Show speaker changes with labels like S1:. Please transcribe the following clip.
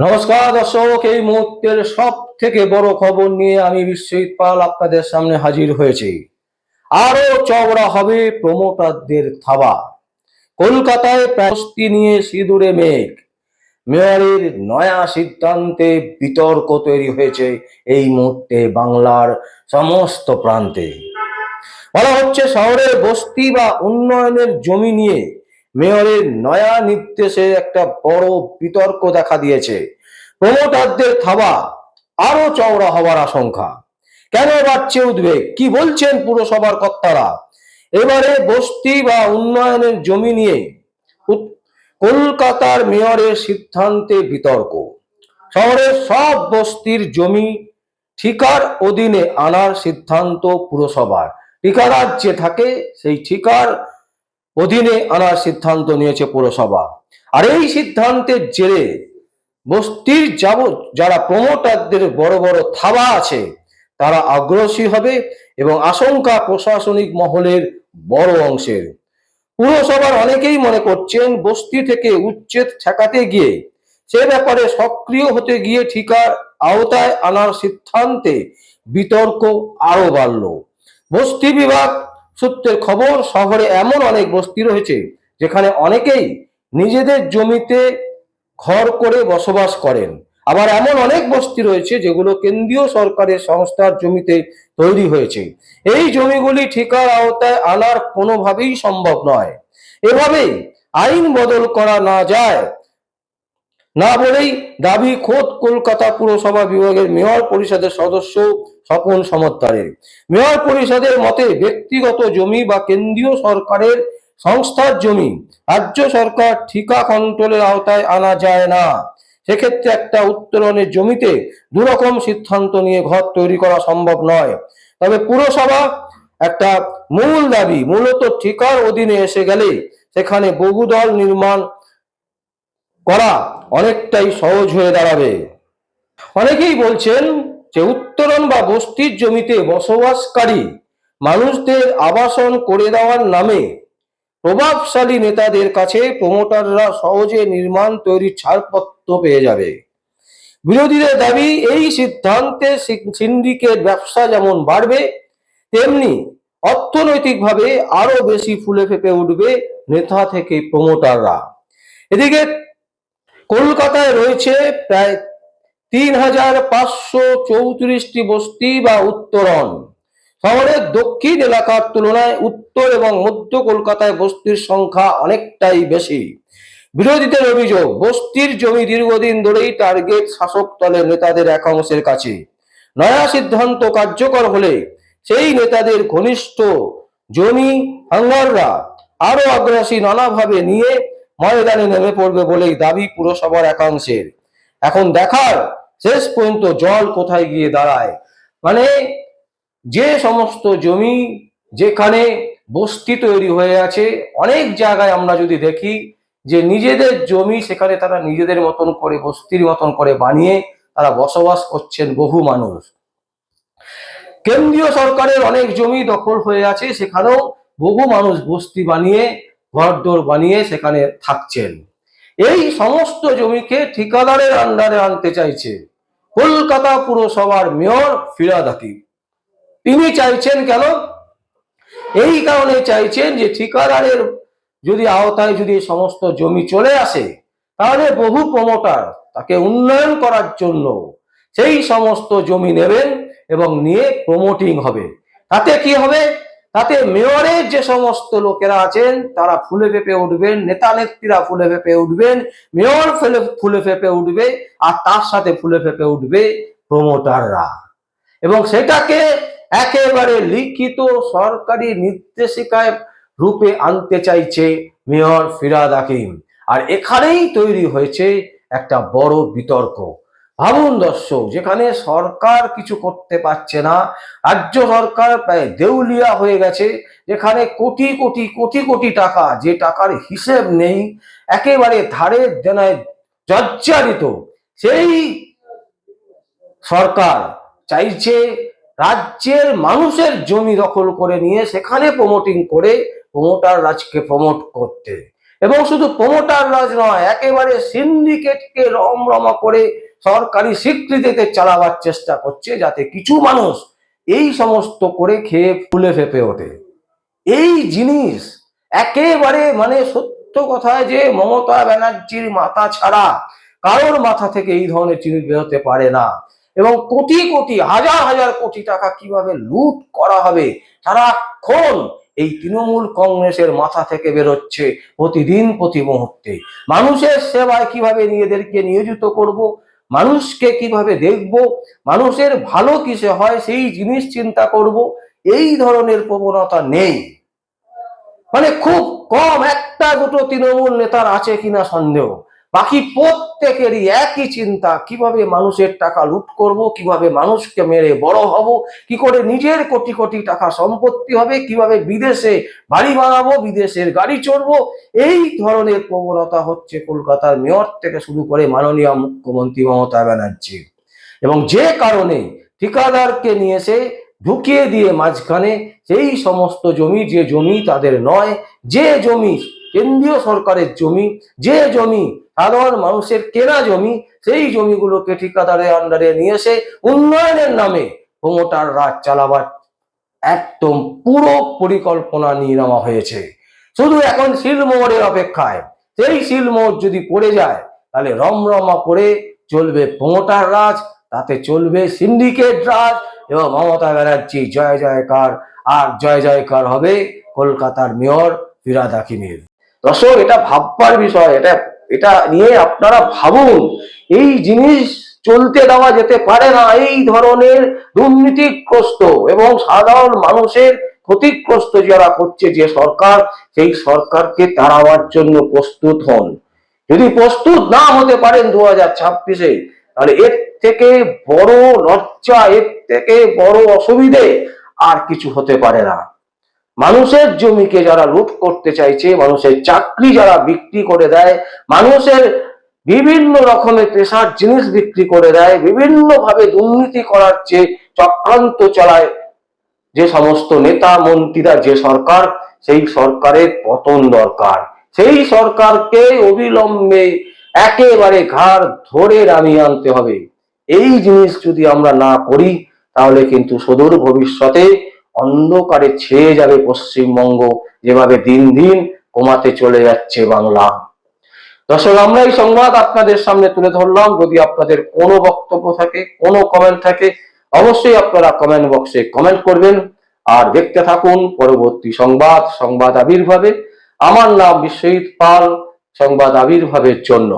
S1: নমস্কার, দর্শক, এই মুহূর্তের সব থেকে বড় খবর নিয়ে আমি বিশ্বজিৎ পাল আপনাদের সামনে হাজির হয়েছি। আরও চওড়া হবে প্রমোটারদের থাবা। কলকাতায় প্রস্তি নিয়ে সিঁদুরে মেঘ। মেয়রের নয়া সিদ্ধান্তে বিতর্ক তৈরি হয়েছে এই মুহূর্তে বাংলার সমস্ত প্রান্তে। বলা হচ্ছে শহরের বস্তি বা উন্নয়নের জমি নিয়ে মেয়রের নয়া নির্দেশে একটা বড় বিতর্ক দেখা দিয়েছে। প্রমোটারদের থাবা আরও চওড়া হওয়ার আশঙ্কা। কেন বাড়ছে উদ্বেগ? কি বলছেন পুরসভার কর্তারা? এবারে বস্তি বা উন্নয়নের জমি নিয়ে কলকাতার মেয়রের সিদ্ধান্তে বিতর্ক। শহরের সব বস্তির জমি ঠিকার অধীনে আনার সিদ্ধান্ত পুরসভার। ঠিকাদার যে থাকে সেই ঠিকার অধীনে আনার সিদ্ধান্ত নিয়েছে পুরসভা। আর এই সিদ্ধান্তের জেরে বস্তির যাব যারা প্রমোটারদের বড় বড় থাবা আছে, তারা আগ্রসী হবে এবং আশঙ্কা প্রশাসনিক মহলের বড় অংশের। পুরসভার অনেকেই মনে করছেন, বস্তি থেকে উচ্ছেদ ঠেকাতে গিয়ে সে ব্যাপারে সক্রিয় হতে গিয়ে ঠিকার আওতায় আনার সিদ্ধান্তে বিতর্ক আরও বাড়ল। বস্তি বিভাগ সূত্রের খবর শহরে এমন অনেক বস্তি রয়েছে যেখানে অনেকেই নিজেদের জমিতে ঘর করে বসবাস করেন। আবার এমন অনেক বস্তি রয়েছে যেগুলো কেন্দ্রীয় সরকারের সংস্থার জমিতে তৈরি হয়েছে। এই জমিগুলি ঠিকার আওতায় আনার কোনোভাবেই সম্ভব নয়। এভাবেই আইন বদল করা না যায়, না বলেই দাবি খোদ কলকাতা পুরসভা বিভাগের মেয়র পরিষদের সদস্য স্বপন সমদ্দারের মেয়র পরিষদের মতে ব্যক্তিগত জমি বা কেন্দ্রীয় সরকারের সংস্থার জমি রাজ্য সরকার ঠিকা কন্ট্রোলের আওতায় আনা যায় না। সেক্ষেত্রে একটা উত্তরণের জমিতে দুরকম সিদ্ধান্ত নিয়ে ঘর তৈরি করা সম্ভব নয়। তবে পুরসভা একটা মূল দাবি, মূলত ঠিকার অধীনে এসে গেলে সেখানে বহুদল নির্মাণ করা অনেকটাই সহজ হয়ে দাঁড়াবে। অনেকেই বলছেন যে উত্তরণ বা বস্তির জমিতে বসবাসকারী মানুষদের আবাসন করে দেওয়ার নামে প্রভাবশালী নেতাদের কাছে প্রমোটাররা সহজে নির্মাণ তৈরির ছাড়পত্র পেয়ে যাবে। বিরোধীদের দাবি, এই সিদ্ধান্তে সিন্ডিকেট ব্যবসা যেমন বাড়বে, তেমনি অর্থনৈতিকভাবে আরও বেশি ফুলে ফেপে উঠবে নেতা থেকে প্রমোটাররা এদিকে কলকাতায় রয়েছে প্রায় তিন হাজার পাঁচশো চৌত্রিশটি বস্তি বা উত্তরণ। শহরের দক্ষিণ এলাকার তুলনায় উত্তর এবং মধ্য কলকাতায় বস্তির সংখ্যা অনেকটাই বেশি। বিরোধীদের অভিযোগ, বস্তির জমি দীর্ঘদিন ধরেই টার্গেট শাসক দলের নেতাদের এক অংশের কাছে। নয়া সিদ্ধান্ত কার্যকর হলে সেই নেতাদের ঘনিষ্ঠ জমি হাঙ্গাররা আরও আগ্রাসী নানাভাবে নিয়ে ময়দানে নেমে পড়বে বলেই দাবি পুরসভার একাংশের এখন দেখার শেষ পর্যন্ত জল কোথায় গিয়ে দাঁড়ায়? মানে যে সমস্ত জমি যেখানে বস্তি তৈরি হয়ে আছে, অনেক জায়গায় আমরা যদি দেখি যে নিজেদের জমি সেখানে তারা নিজেদের মতন করে, বস্তির মতন করে বানিয়ে তারা বসবাস করছেন বহু মানুষ। কেন্দ্রীয় সরকারের অনেক জমি দখল হয়ে আছে, সেখানেও বহু মানুষ বস্তি বানিয়ে, ঘরদোর বানিয়ে সেখানে থাকছেন। এই সমস্ত জমিকে ঠিকাদারের আন্ডারে আনতে চাইছে। কলকাতা পুরসভার মেয়র ফিরাদ হাকিম তিনি চাইছেন কেন? এই কারণে চাইছেন যে ঠিকাদারের যদি আওতায় যদি সমস্ত জমি চলে আসে, তাহলে বহু প্রমোটার তাকে উন্নয়ন করার জন্য সেই সমস্ত জমি নেবেন এবং নিয়ে প্রমোটিং হবে। তাতে কি হবে? তাতে মেয়রের যে সমস্ত লোকেরা আছেন, তারা ফুলে ফেপে উঠবেন, নেতা নেত্রীরা ফুলে ফেপে উঠবেন, মেয়র ফেলে, ফুলে ফেপে উঠবে, আর তার সাথে ফুলে ফেপে উঠবে প্রমোটাররা এবং সেটাকে একেবারে লিখিত সরকারি নির্দেশিকায় রূপে আনতে চাইছে মেয়র ফিরাদ আর এখানেই তৈরি হয়েছে একটা বড় বিতর্ক। ভাবুন দর্শক, যেখানে সরকার কিছু করতে পারছে না, রাজ্য সরকার প্রায় দেউলিয়া হয়ে গেছে, যেখানে কোটি কোটি কোটি কোটি টাকা, যে টাকার হিসেব নেই, একেবারে ধারে দেনায় জর্জারিত। সেই সরকার চাইছে রাজ্যের মানুষের জমি দখল করে নিয়ে সেখানে প্রমোটিং করে প্রমোটার রাজকে প্রমোট করতে। এবং শুধু প্রমোটার রাজ নয়, একেবারে সিন্ডিকেটকে রমরমা করে সরকারি স্বীকৃতিতে চালাবার চেষ্টা করছে যাতে কিছু মানুষ এই সমস্ত করে খেয়ে ফুলে ফেপে ওঠে। এই জিনিস একেবারে মানে সত্য কথায় যে মমতা ব্যানার্জির মাথা ছাড়া কারোর মাথা থেকে এই ধরনের জিনিস বেরোতে পারে না। এবং কোটি কোটি, হাজার হাজার কোটি টাকা কীভাবে লুট করা হবে সারাক্ষণ এই তৃণমূল কংগ্রেসের মাথা থেকে বেরোচ্ছে প্রতিদিন প্রতি মুহূর্তে। মানুষের সেবায় কীভাবে নিজেদেরকে নিয়োজিত করব মানুষকে কীভাবে দেখব, মানুষের ভালো কিসে হয় সেই জিনিস চিন্তা করব, এই ধরনের প্রবণতা নেই। মানে খুব কম একটা দুটো তৃণমূল নেতার আছে কিনা সন্দেহ। বাকি প্রত্যেকেরই একই চিন্তা, কীভাবে মানুষের টাকা লুট করব, কীভাবে মানুষকে মেরে বড় হব, কি করে নিজের কোটি কোটি টাকা সম্পত্তি হবে, কীভাবে বিদেশে বাড়ি বানাবো, বিদেশের গাড়ি চড়বো, এই ধরনের প্রবণতা হচ্ছে কলকাতার মেয়র থেকে শুরু করে মাননীয় মুখ্যমন্ত্রী মমতা ব্যানার্জি। এবং যে কারণে ঠিকাদারকে নিয়ে এসে ঢুকিয়ে দিয়ে মাঝখানে সেই সমস্ত জমি, যে জমি তাদের নয়, যে জমি কেন্দ্রীয় সরকারের জমি, যে জমি সাধারণ মানুষের কেনা জমি, সেই জমিগুলোকে ঠিকাদারের আন্ডারে নিয়ে এসে উন্নয়নের নামে প্রমোটার রাজ চালাবার একদম পুরো পরিকল্পনা নিয়ে নেওয়া হয়েছে। শুধু এখন শিলমোহরের অপেক্ষায়, সেই শিলমোহর যদি পড়ে যায়, তাহলে রমরমা করে চলবে প্রমোটার রাজ, তাতে চলবে সিন্ডিকেট রাজ এবং মমতা ব্যানার্জি জয় জয়কার, আর জয় জয়কার হবে কলকাতার মেয়র ফিরাদ হাকিমের দর্শক, এটা ভাববার বিষয়, এটা এটা নিয়ে আপনারা ভাবুন। এই জিনিস চলতে দেওয়া যেতে পারে না। এই ধরনের দুর্নীতিগ্রস্ত এবং সাধারণ মানুষের ক্ষতিগ্রস্ত যারা করছে যে সরকার, সেই সরকারকে তাড়াবার জন্য প্রস্তুত হন। যদি প্রস্তুত না হতে পারেন দু হাজার ছাব্বিশে, তাহলে এর থেকে বড় লজ্জা, এর থেকে বড় অসুবিধে আর কিছু হতে পারে না। মানুষের জমিকে যারা লুট করতে চাইছে, মানুষের চাকরি যারা বিক্রি করে দেয়, মানুষের বিভিন্ন রকমের পেশার জিনিস বিক্রি করে দেয় বিভিন্ন ভাবে দুর্নীতি করার চেয়ে চক্রান্ত চালায় যে সমস্ত নেতা, মন্ত্রীরা, যে সরকার, সেই সরকারের পতন দরকার। সেই সরকারকে অবিলম্বে একেবারে ঘাড় ধরে নামিয়ে আনতে হবে। এই জিনিস যদি আমরা না করি, তাহলে কিন্তু সুদূর ভবিষ্যতে অন্ধকারে ছেয়ে যাবে পশ্চিমবঙ্গ, যেভাবে দিন দিন কমাতে চলে যাচ্ছে বাংলা। দর্শক, আমরা এই সংবাদ আপনাদের সামনে তুলে ধরলাম। যদি আপনাদের কোনো বক্তব্য থাকে, কোনো কমেন্ট থাকে, অবশ্যই আপনারা কমেন্ট বক্সে কমেন্ট করবেন। আর দেখতে থাকুন পরবর্তী সংবাদ সংবাদ আবির্ভাবে। আমার নাম বিশ্বজিৎ পাল, সংবাদ আবির্ভাবের জন্য।